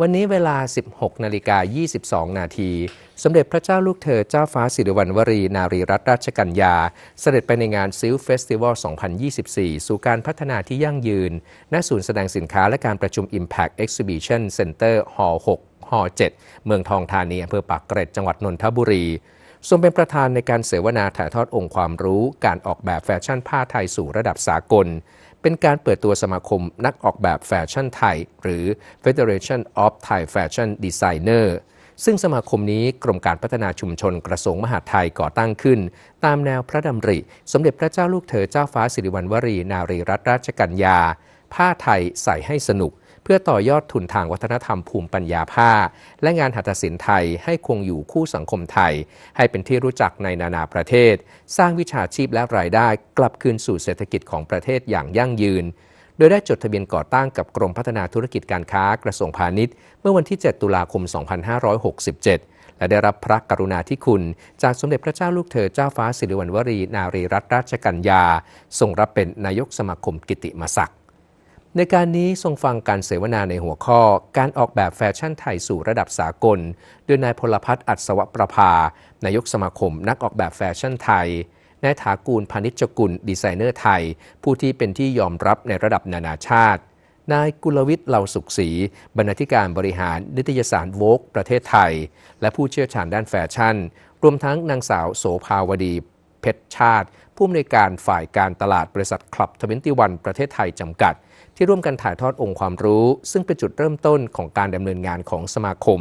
วันนี้เวลา 16 นาฬิกา 22 นาที สมเด็จพระเจ้าลูกเธอเจ้าฟ้าสิริวัณวรี นารีรัตนราชกัญญา เสด็จไปในงานซิลเฟสติวัล 2024 สู่การพัฒนาที่ยั่งยืน ณ ศูนย์แสดงสินค้าและการประชุม Impact Exhibition Center หอ6หอ7 เมืองทองธานีอำเภอปากเกร็ด จังหวัดนนทบุรีทรงเป็นประธานในการเสวนาถ่ายทอดองค์ความรู้ การออกแบบแฟชั่นผ้าไทยสู่ระดับสากล เป็นการเปิดตัวสมาคมนักออกแบบแฟชั่นไทย หรือ Federation of Thai Fashion Designer ซึ่งสมาคมนี้กรมการพัฒนาชุมชนกระทรวงมหาดไทยก่อตั้งขึ้น ตามแนวพระดำริ สมเด็จพระเจ้าลูกเธอเจ้าฟ้าสิริวัณวรีนารีรัตนราชกัญญา ผ้าไทยใส่ให้สนุก เพื่อต่อยอดทุนทางวัฒนธรรมภูมิปัญญาผ้า และงานหัตถศิลป์ไทยให้คงอยู่คู่สังคมไทย ให้เป็นที่รู้จักในนานาประเทศ สร้างวิชาชีพและรายได้กลับคืนสู่เศรษฐกิจของประเทศอย่างยั่งยืน โดยได้จดทะเบียนก่อตั้งกับกรมพัฒนาธุรกิจการค้ากระทรวงพาณิชย์เมื่อวันที่ 7 ตุลาคม 2567และได้รับพระกรุณาธิคุณ จากสมเด็จพระเจ้าลูกเธอเจ้าฟ้าสิริวัณวรี นารีรัตนราชกัญญาทรงรับเป็นนายกสมาคมกิติมศักดิ์ ในการนี้ทรงฟังการเสวนาในหัวข้อ การออกแบบแฟชั่นไทยสู่ระดับสากล โดยนายพลพัฒน์อัศวประภานายกสมาคมนักออกแบบแฟชั่นไทยนายถากูลพานิชกุล ดีไซเนอร์ไทย ผู้ที่เป็นที่ยอมรับในระดับนานาชาติ นายกุลวิทย์เหล่าสุขศรีบรรณาธิการบริหารนิตยสารโวกประเทศไทย และผู้เชี่ยวชาญด้านแฟชั่น รวมทั้งนางสาวโสภาวดี เพชรชาติ ผู้อำนวยการฝ่ายการตลาดบริษัทคลับทเวนตี้วันประเทศไทยจำกัด ที่ร่วมกันถ่ายทอดองค์ความรู้ ซึ่งเป็นจุดเริ่มต้นของการดำเนินงานของสมาคม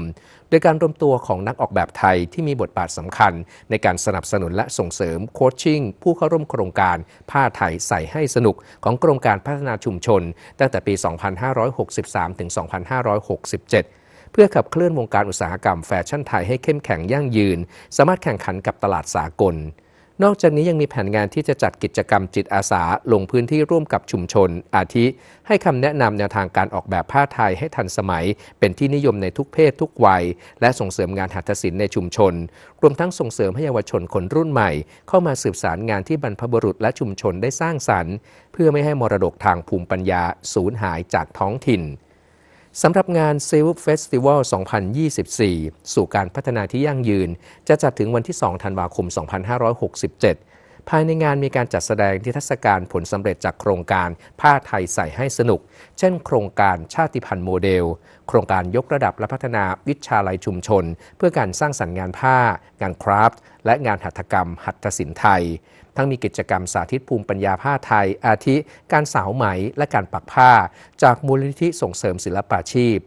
โดยการรวมตัวของนักออกแบบไทยที่มีบทบาทสำคัญ ในการสนับสนุนและส่งเสริมโคชชิ่งผู้เข้าร่วมโครงการผ้าไทยใส่ให้สนุกของกรมการพัฒนาชุมชน ตั้งแต่ปี 2563 ถึง 2567เพื่อขับเคลื่อนวงการอุตสาหกรรมแฟชั่นไทยให้เข้มแข็งยั่งยืน สามารถแข่งขันกับตลาดสากล นอกจากนี้ยังมีแผนงานที่จะจัดกิจกรรมจิตอาสาลงพื้นที่ร่วมกับชุมชน อาทิ ให้คำแนะนำแนวทางการออกแบบผ้าไทยให้ทันสมัย เป็นที่นิยมในทุกเพศทุกวัย และส่งเสริมงานหัตถศิลป์ในชุมชน รวมทั้งส่งเสริมให้เยาวชนคนรุ่นใหม่ เข้ามาสืบสารงานที่บรรพบุรุษและชุมชนได้สร้างสรรค์ เพื่อไม่ให้มรดกทางภูมิปัญญาสูญหายจากท้องถิ่น สำหรับงาน s i l Festival 2024 สู่การพัฒนาที่ยั่งยืน จะจัดถึงวันที่ 2 ธันวาคม 2567 ภายในงานมีการจัดแสดงนิทรรศการผลสำเร็จจากโครงการผ้าไทยใส่ให้สนุก เช่น โครงการชาติพันธุ์โมเดล โครงการยกระดับและพัฒนาวิชาลัยชุมชน เพื่อการสร้างสรรค์งานผ้า งานคราฟต์ และงานหัตถกรรม หัตถศิลป์ไทย ทั้งมีกิจกรรมสาธิตภูมิปัญญาผ้าไทย อาทิ การสาวไหมและการปักผ้า จากมูลนิธิส่งเสริมศิลปาชีพ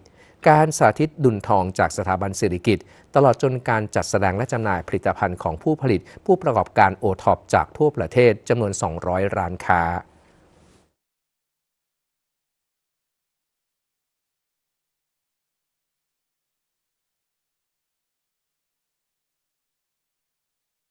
การสาธิตดุลทองจากสถาบันเศรษฐกิจ ตลอดจนการจัดแสดงและจำหน่ายผลิตภัณฑ์ของผู้ผลิต ผู้ประกอบการโอท็อปจากทั่วประเทศจำนวน 200 ร้านค้า